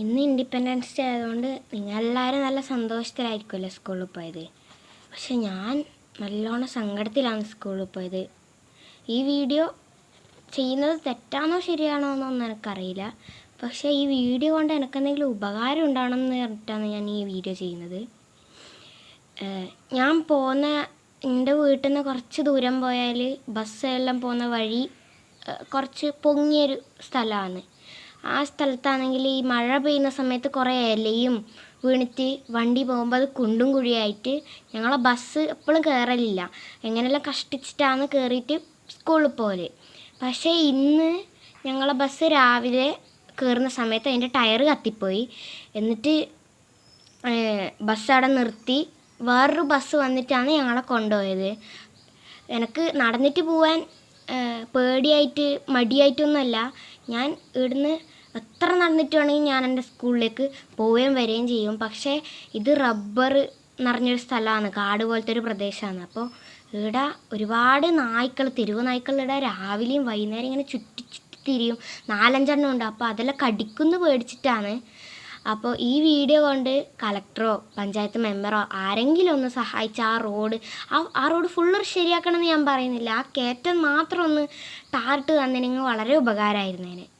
ഇന്ന് independence day ആയതുകൊണ്ട് നിങ്ങളെല്ലാവരും നല്ല സന്തോഷത്തിലായിരിക്കുമല്ലോ സ്കൂളിൽ പോയത്. പക്ഷെ ഞാൻ നല്ലോണം സങ്കടത്തിലാണ് സ്കൂളിൽ പോയത്. ഈ വീഡിയോ ചെയ്യുന്നത് തെറ്റാണോ ശരിയാണോ എന്നൊന്നും എനിക്കറിയില്ല. പക്ഷേ ഈ വീഡിയോ കൊണ്ട് എനിക്കെന്തെങ്കിലും ഉപകാരം ഉണ്ടാവണമെന്ന് പറഞ്ഞിട്ടാണ് ഞാൻ ഈ വീഡിയോ ചെയ്യുന്നത്. ഞാൻ പോകുന്ന എന്റെ വീട്ടിൽ നിന്ന് കുറച്ച് ദൂരം പോയാൽ ബസ്സെല്ലാം പോകുന്ന വഴി കുറച്ച് പൊങ്ങിയൊരു സ്ഥലമാണ്. ആ സ്ഥലത്താണെങ്കിൽ ഈ മഴ പെയ്യുന്ന സമയത്ത് കുറേ ഇലയും വീണിട്ട് വണ്ടി പോകുമ്പോൾ അത് കുണ്ടും കുഴിയായിട്ട് ഞങ്ങളെ ബസ് എപ്പോഴും കയറലില്ല എങ്ങനെയെല്ലാം കഷ്ടിച്ചിട്ടാണ് കയറിയിട്ട് സ്കൂളിൽ പോകൽ പക്ഷേ ഇന്ന് ഞങ്ങളെ ബസ് രാവിലെ കയറുന്ന സമയത്ത് അതിന്റെ ടയർ കത്തിപ്പോയി. എന്നിട്ട് ബസ് അവിടെ നിർത്തി. വേറൊരു ബസ് വന്നിട്ടാണ് ഞങ്ങളെ കൊണ്ടുപോയത്. എനിക്ക് നടന്നിട്ട് പോവാൻ പേടിയായിട്ട് മടിയായിട്ടൊന്നുമല്ല. ഞാൻ ഇവിടുന്ന് എത്ര നടന്നിട്ട് വേണമെങ്കിൽ ഞാൻ എന്റെ സ്കൂളിലേക്ക് പോവുകയും വരികയും ചെയ്യും. പക്ഷേ ഇത് റബ്ബർ നിറഞ്ഞൊരു സ്ഥലമാണ്. കാട് പോലത്തെ ഒരു പ്രദേശമാണ്. അപ്പോൾ ഇവിടെ ഒരുപാട് നായ്ക്കൾ തെരുവ് നായ്ക്കൾ ഇവിടെ രാവിലെയും വൈകുന്നേരം ഇങ്ങനെ ചുറ്റി ചുറ്റി തിരിയും. നാലഞ്ചെണ്ണം ഉണ്ട്. അപ്പോൾ അതെല്ലാം കടിക്കുന്നു പേടിച്ചിട്ടാണ്. അപ്പോൾ ഈ വീഡിയോ കൊണ്ട് കളക്ടറോ പഞ്ചായത്ത് മെമ്പറോ ആരെങ്കിലും ഒന്ന് സഹായിച്ച് ആ റോഡ് ആ ആ റോഡ് ഫുള്ള് ശരിയാക്കണമെന്ന് ഞാൻ പറയുന്നില്ല. ആ കയറ്റം മാത്രം ഒന്ന് ടാറിട്ട് തന്നിനെങ്കിൽ വളരെ ഉപകാരമായിരുന്നേനെ.